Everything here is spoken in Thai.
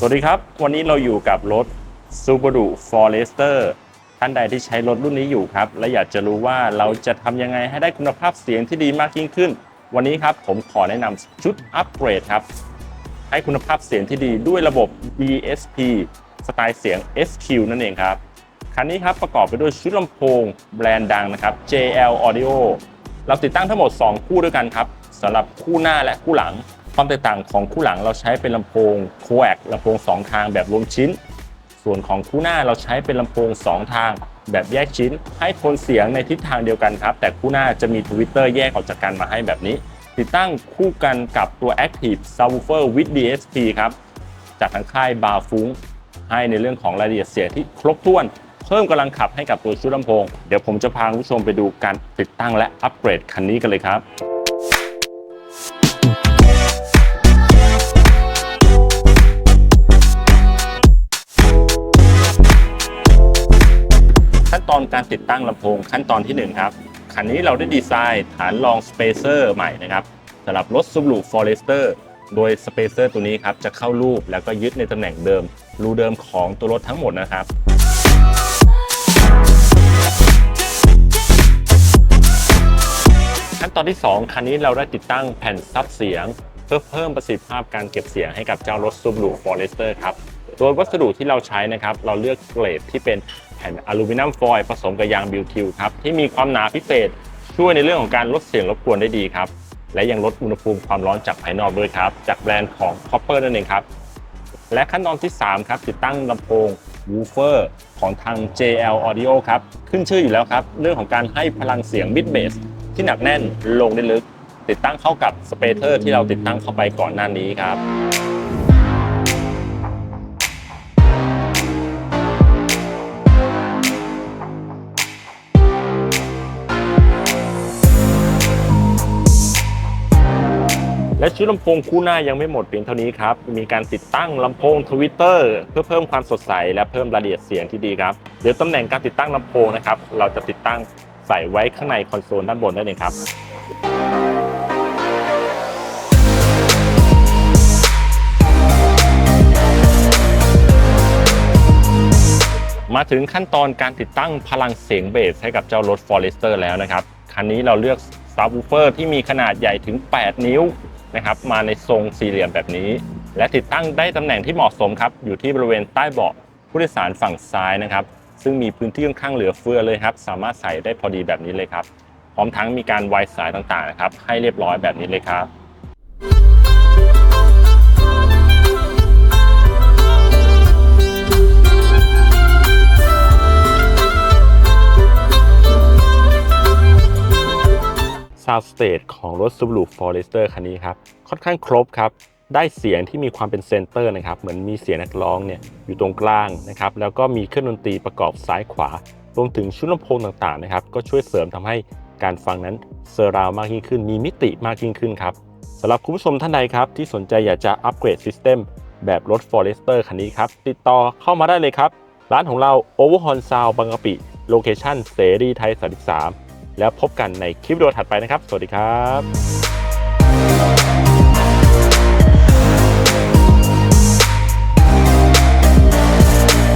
สวัสดีครับ วันนี้เราอยู่กับรถ Subaru Forester ท่านใดที่ใช้รถรุ่นนี้อยู่ครับ และอยากจะรู้ว่าเราจะทำยังไงให้ได้คุณภาพเสียงที่ดีมากยิ่งขึ้น วันนี้ครับผมขอแนะนำชุดอัปเกรดครับ ให้คุณภาพเสียงที่ดีด้วยระบบ DSP สไตล์เสียง SQ นั่นเองครับ คันนี้ครับประกอบไปด้วยชุดลำโพงแบรนด์ดังนะครับ JL Audio เราติดตั้งทั้งหมด 2 คู่ด้วยกันครับสำหรับคู่หน้าและคู่หลัง ความแตกต่างของคู่หลังเราใช้เป็นลำโพงโคแอกลำโพง 2 ทางแบบรวมชิ้น ส่วนของคู่หน้าเราใช้เป็นลำโพง 2 ทางแบบแยกชิ้น ให้ทนเสียงในทิศทางเดียวกันครับ แต่คู่หน้าจะมีทวิตเตอร์แยกออกจากกันมาให้แบบนี้ ติดตั้งคู่กันกับตัว Active Subwoofer with DSP ครับจากทางค่ายบาฟุ้งให้ในเรื่องของรายละเอียดเสียงที่ครบถ้วน เพิ่มกำลังขับให้กับตัวชุดลำโพง เดี๋ยวผมจะพาคุณผู้ชมไปดูการติดตั้งและอัปเกรดคันนี้กันเลยครับ อนการติดตั้งลำโพงขั้นตอนที่ 1 ครับ คันนี้เราได้ดีไซน์ฐานรองสเปเซอร์ใหม่นะครับสำหรับรถ Subaru Forester โดยสเปเซอร์ตัวนี้ครับจะเข้ารูปแล้วก็ยึดในตำแหน่งเดิม รูเดิมของตัวรถทั้งหมดนะครับขั้นตอนที่ 2 คันนี้เราได้ติดตั้งแผ่นซับเสียง เพื่อเพิ่มประสิทธิภาพการเก็บเสียงให้กับเจ้ารถ Subaru Forester ครับโดยวัสดุที่เราใช้นะครับ เราเลือกเกรดที่เป็น แผ่นอลูมิเนียมฟอยล์ผสมกับยางบิวทิวครับที่มีความหนาพิเศษช่วยในเรื่องของการลดเสียงรบกวนได้ดีครับ และยังลดอุณหภูมิความร้อนจากภายนอกด้วยครับ จากแบรนด์ของ Copper นั่นเองครับ และขั้นตอนที่ 3 ครับติดตั้งลำโพง woofer ของทาง JL Audio ครับขึ้นชื่ออยู่แล้วครับ เรื่องของการให้พลังเสียง mid bass ที่หนักแน่นลงได้ลึก ติดตั้งเข้ากับสเปเ e อร์ที่เราติดตั้งเข้าไปก่อนหน้านี้ครับ และชุดลำโพงคู่หน้ายังไม่หมดเพียงเท่านี้ครับ มีการติดตั้งลำโพงทวิตเตอร์เพื่อเพิ่มความสดใส และเพิ่มรายละเอียดเสียงที่ดีครับเดี๋ยวตำแหน่งการติดตั้งลำโพงนะครับ เราจะติดตั้งใส่ไว้ข้างในคอนโซลด้านบนได้เลยครับมาถึงขั้นตอนการติดตั้งพลังเสียงเบสให้กับเจ้ารถ Forester แล้วนะครับ คันนี้เราเลือก Subwoofer ที่มีขนาดใหญ่ถึง 8 นิ้ว นะครับมาในทรงสี่เหลี่ยมแบบนี้ และติดตั้งได้ตำแหน่งที่เหมาะสมครับอยู่ที่บริเวณใต้เบาะผู้โดยสารฝั่งซ้ายนะครับ ซึ่งมีพื้นที่ค่อนข้างเหลือเฟือเลยครับ สามารถใส่ได้พอดีแบบนี้เลยครับ พร้อมทั้งมีการไวสายต่างๆนะครับให้เรียบร้อยแบบนี้เลยครับ Sound Stage ของรถ Subaru Forester คันนี้ครับ ค่อนข้างครบครับ ได้เสียงที่มีความเป็นเซนเตอร์นะครับ เหมือนมีเสียงนักร้องเนี่ยอยู่ตรงกลางนะครับ แล้วก็มีเครื่องดนตรีประกอบซ้ายขวา รวมถึงชุดลำโพงต่างๆนะครับ ก็ช่วยเสริมทำให้การฟังนั้นเซอร์ราวมากยิ่งขึ้น มีมิติมากยิ่งขึ้นครับสำหรับคุณผู้ชมท่านใดครับ ที่สนใจอยากจะอัปเกรดซิสเต็มแบบรถ Forester คันนี้ครับ ติดต่อเข้ามาได้เลยครับ ร้านของเรา Overhorn Sound บางกะปิ โลเคชั่นเสรีไทย 33 แล้วพบกันในคลิปวิดีโอถัดไปนะครับ สวัสดีครับ